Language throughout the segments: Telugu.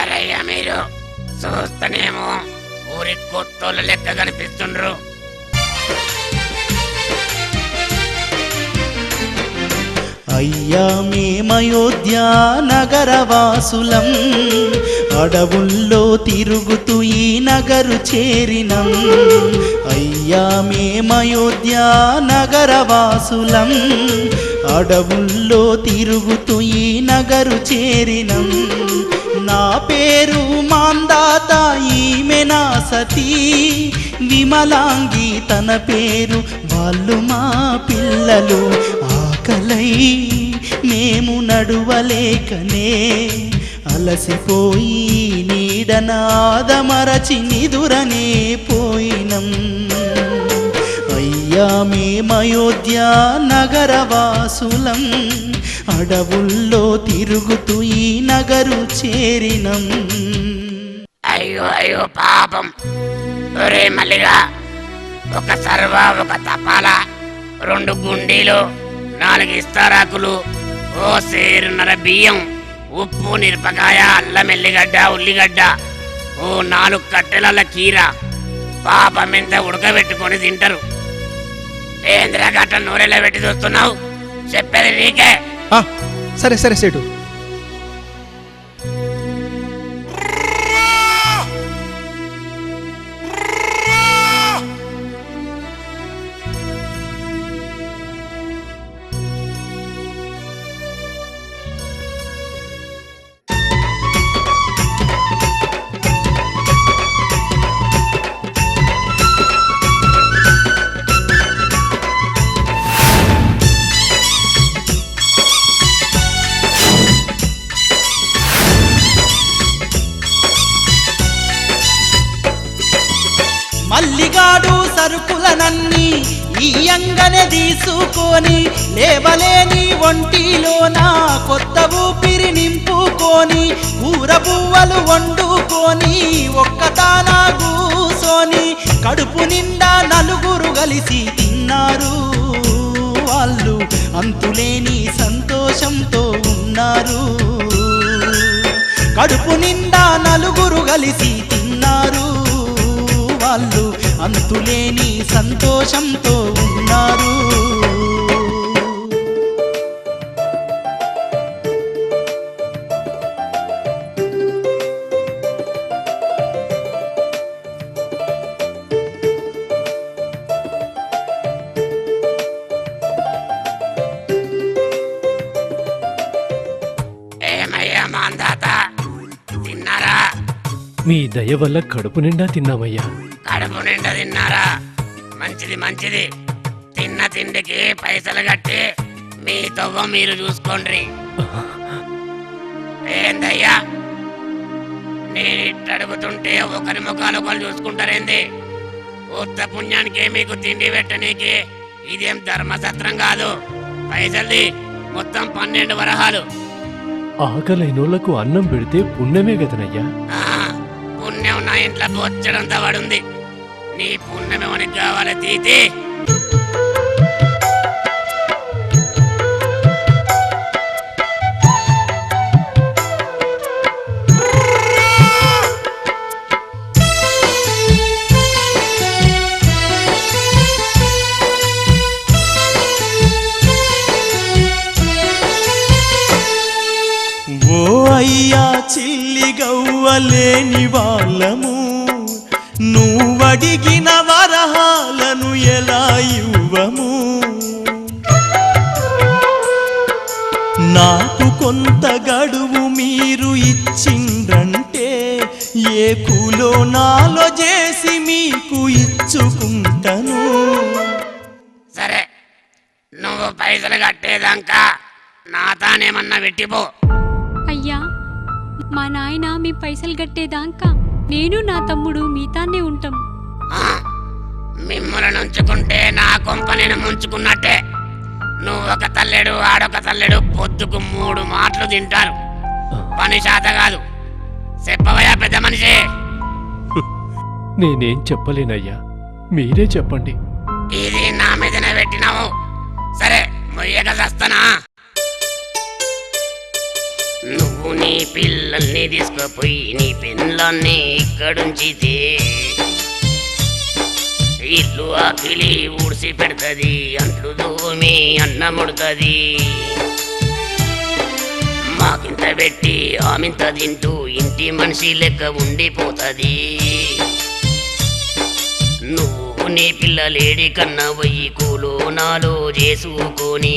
ఎవరయ్యా మీరు? చూస్తేనేమో ఊరి కొత్తోళ్ళు లెక్క కనిపిస్తుండ్రు. అయ్యా మేమయోధ్య నగరవాసులం అడవుల్లో తిరుగుతూ ఈ నగరు చేరినం. అయ్యా మేమయోధ్య నగరవాసులం అడవుల్లో తిరుగుతూ ఈ నగరు చేరినం. నా పేరు మాందాత ఈమె నా సతీ. విమలాంగి తన పేరు వాళ్ళు మా పిల్లలు. ఆకలై మేము నడువలేకనే. అలసిపోయి నీడనాదమరచి నిదురనే పోయినం. అయ్యా మేమయోధ్య నగరవాసులం. అడవుల్లో తిరుగుతూ ఈ నగరు చేరినం. అయ్యో అయ్యో పాపం. ఒరే మల్లిగా ఒక సర్వ ఒక తపాల రెండు గుండీలు నాలుగు ఇస్తారాకులు ఓ సేరున్నర బియ్యం ఉప్పు మిరపకాయ అల్లం ఎల్లిగడ్డ ఉల్లిగడ్డ ఓ నాలుగు కట్టెల కీర పాపం ఎంత ఉడకబెట్టుకొని తింటారు. ఏంద్రా గట్ట నూనెలో పెట్టి చూస్తున్నావు? చెప్పేది నీకే. సరే సరే సేటు. వెంటనే తీసుకొని లేవలేని ఒంటిలోన కొత్త ఊపిరి నింపుకొని కూర పువ్వలు వండుకొని ఒక్కతానా కూసోని కడుపు నిండా నలుగురు కలిసి తిన్నారు. వాళ్ళు అంతులేని సంతోషంతో ఉన్నారు. కడుపు నిండా నలుగురు కలిసి తిన్నారు. వాళ్ళు అంతులేని సంతోషంతో ఉన్నారు. మీ దయ వల్ల కడుపు నిండా తిన్నామయ్యా. కడుపు నిండా తిన్నారా? మంచిది మంచిది. తిన్న తిండికి పైసలు కట్టి మీ తవ్వ మీరు చూసుకోండి. ఏందయ్యా? నేను ఇట్ట అడుగుతుంటే ఒకరి ముఖాలు ఒకరు చూసుకుంటారేంది? ఉత్త పుణ్యానికి మీకు తిండి పెట్టనీకి ఇదేం ధర్మసత్రం కాదు. పైసల్ది మొత్తం పన్నెండు వరహాలు. ఆకలైనోళ్ళకు అన్నం పెడితే పుణ్యమే గదనయ్యా ఆ, పుణ్యం నా ఇంట్లో బొచ్చడంతా పడుంది. నీ పుణ్యం ఎవరికి కావాలి తీతి. ఓ అయ్యా చిల్లి గవ్వలేని వాళ్ళము. నువ్వు నువ్వడిగిన వరహాలను ఎలా ఇవ్వము? నాకు కొంత గడువు మీరు ఇచ్చిండ్రంటే ఏ కూలో నాలో చేసి మీకు ఇచ్చుకుంటను. సరే నువ్వు పైసలు కట్టేదాకా నా తానేమన్నా పెట్టిపో అయ్యా మా నాయన మీ పైసలు కట్టేదాకా నేను నా తమ్ముడు మీతానే ఉంటాం. మిమ్మల్ని ఉంచుకుంటే నా కొంప నేను ముంచుకున్నట్టే. నువ్వు ఒక తల్లెడు ఆడొక తల్లెడు పొద్దుకు మూడు మాటలు తింటారు. పని శాత కాదు. చెప్పవయ్యా పెద్ద మనిషి. నేనేం చెప్పలేనయ్యా. మీరే చెప్పండి. ఇది నా మీదనే పెట్టినావు. సరే మొయ్యక చస్తానా? నువ్వు నీ పిల్లల్ని తీసుకుపోయి నీ పిల్లల్ని ఇక్కడుంచితే ఇల్లు ఆకిలి ఊడ్సి పెడతది అంట్లు దోమి అన్నముడుతుంది మాకింత పెట్టి ఆమింత తింటూ ఇంటి మనిషి లెక్క ఉండిపోతుంది. నువ్వు నీ పిల్లలేడి కన్నా పోయి కూలో నాలో చేసుకొని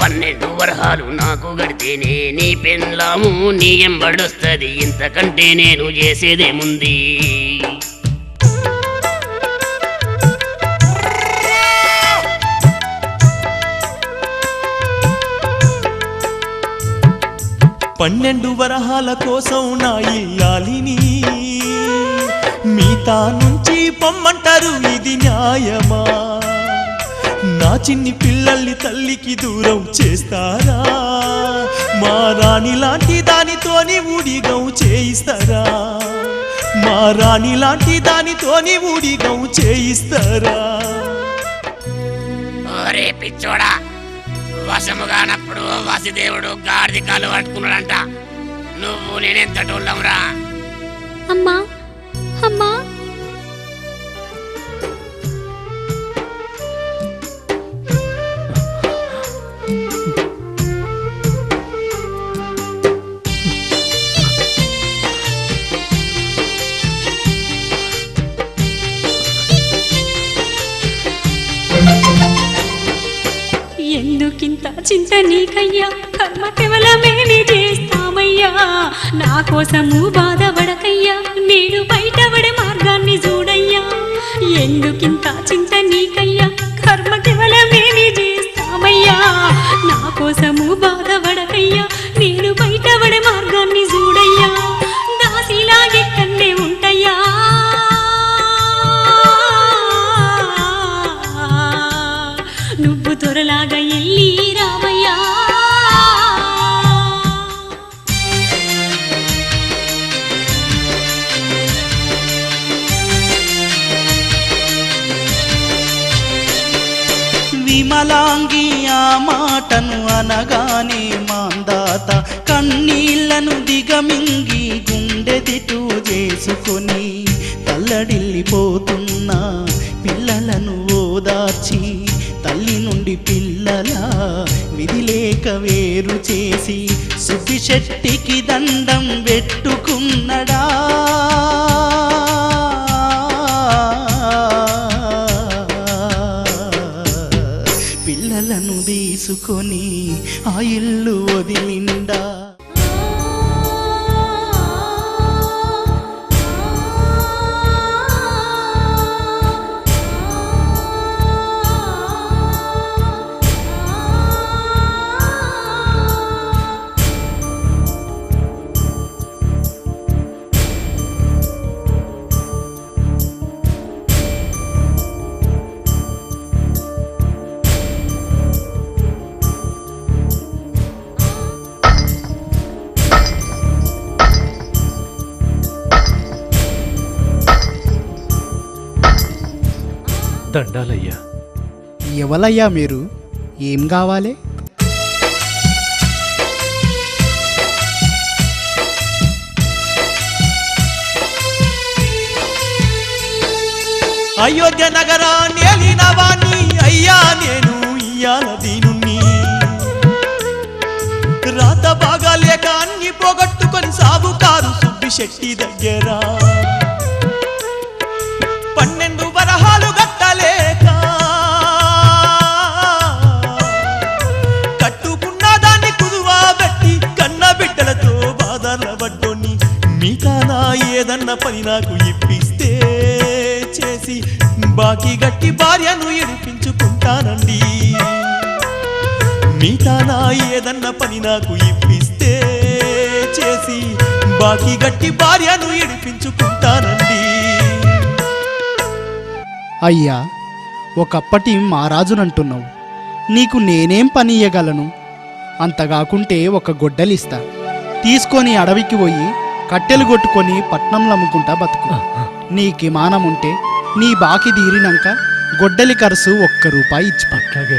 పన్నెండు వరహాలు నాకు గడితేనే నీ పెన్లాము నీ ఎంబడొస్తుంది. ఇంతకంటే నేను చేసేదేముంది? పన్నెండు వరహాల కోసం నా ఇల్లాలిని మీతా నుంచి పొమ్మంటారు ఇది న్యాయమా? నా చిన్ని పిల్లల్ని తల్లికి దూరం చేస్తారా? మా రాణి లాంటి దానితోని ఊడిగం చేయిస్తారా? మా రాణి లాంటి దానితోని ఊడిగం చేయిస్తారా? ఓరే పిచ్చోడా వశము కానప్పుడు వసిదేవుడు గాడిది కాలు పట్టుకున్నాడంట. నువ్వు నేనెంత టోళ్ళంరా అమ్మా ఎందుకింత చింత నీకయ్యా. కర్మ కేవలమేమి చేస్తామయ్యా. నా కోసము బాధపడకయ్యా. నేను బయటపడే మార్గాన్ని చూడయ్యా. ఎందుకింత చింత నీకయ్యా. కర్మ కేవలమేమి చేస్తామయ్యా. నా కోసము బాధపడకయ్యా. నేను బయట విమలాంగి ఆ మాటను అనగానే మాందాత కన్నీళ్ళను దిగమింగి గుండె దిటు చేసుకొని తల్లడిల్లిపోతున్న పిల్లలను ఓదార్చి తల్లి నుండి పిల్లల విధిలేక వేరు చేసి సుబ్బిశెట్టికి దండం పెట్టుకున్నడా. పిల్లలను తీసుకొని ఆ ఇల్లు వదిలిండా. దండాలయ్యా. ఎవలయ్యా మీరు? ఏం కావాలి? అయోధ్య నగరాన్ని ఏలినవాణ్ణి అయ్యా నేను ఇయ్యాల దీనుణ్ణి. రాత బాగాలేక అన్ని పోగొట్టుకొని సాగుకారు సుబ్బి శెట్టి దగ్గర. పని నాకు ఇప్పిస్తే చేసి బాకీ గట్టి భార్యను ఎడిపించుకుంటానండి మీకానా ఏదన్న పని నాకు ఇప్పిస్తే చేసి బాకీ గట్టి భార్యను ఎడిపించుకుంటానండి అయ్యా ఒకప్పటి మహారాజునంటున్నావు నీకు నేనేం పని ఇయ్యగలను అంతగాకుంటే ఒక గొడ్డలిస్తా. తీసుకొని అడవికి పోయి కట్టెలు కొట్టుకొని పట్నంలో అమ్ముకుంటా బతుకు. నీకి మానముంటే ఉంటే నీ బాకి తీరినాక గొడ్డలి ఖర్చు ఒక్క రూపాయి ఇచ్చి పట్లాగే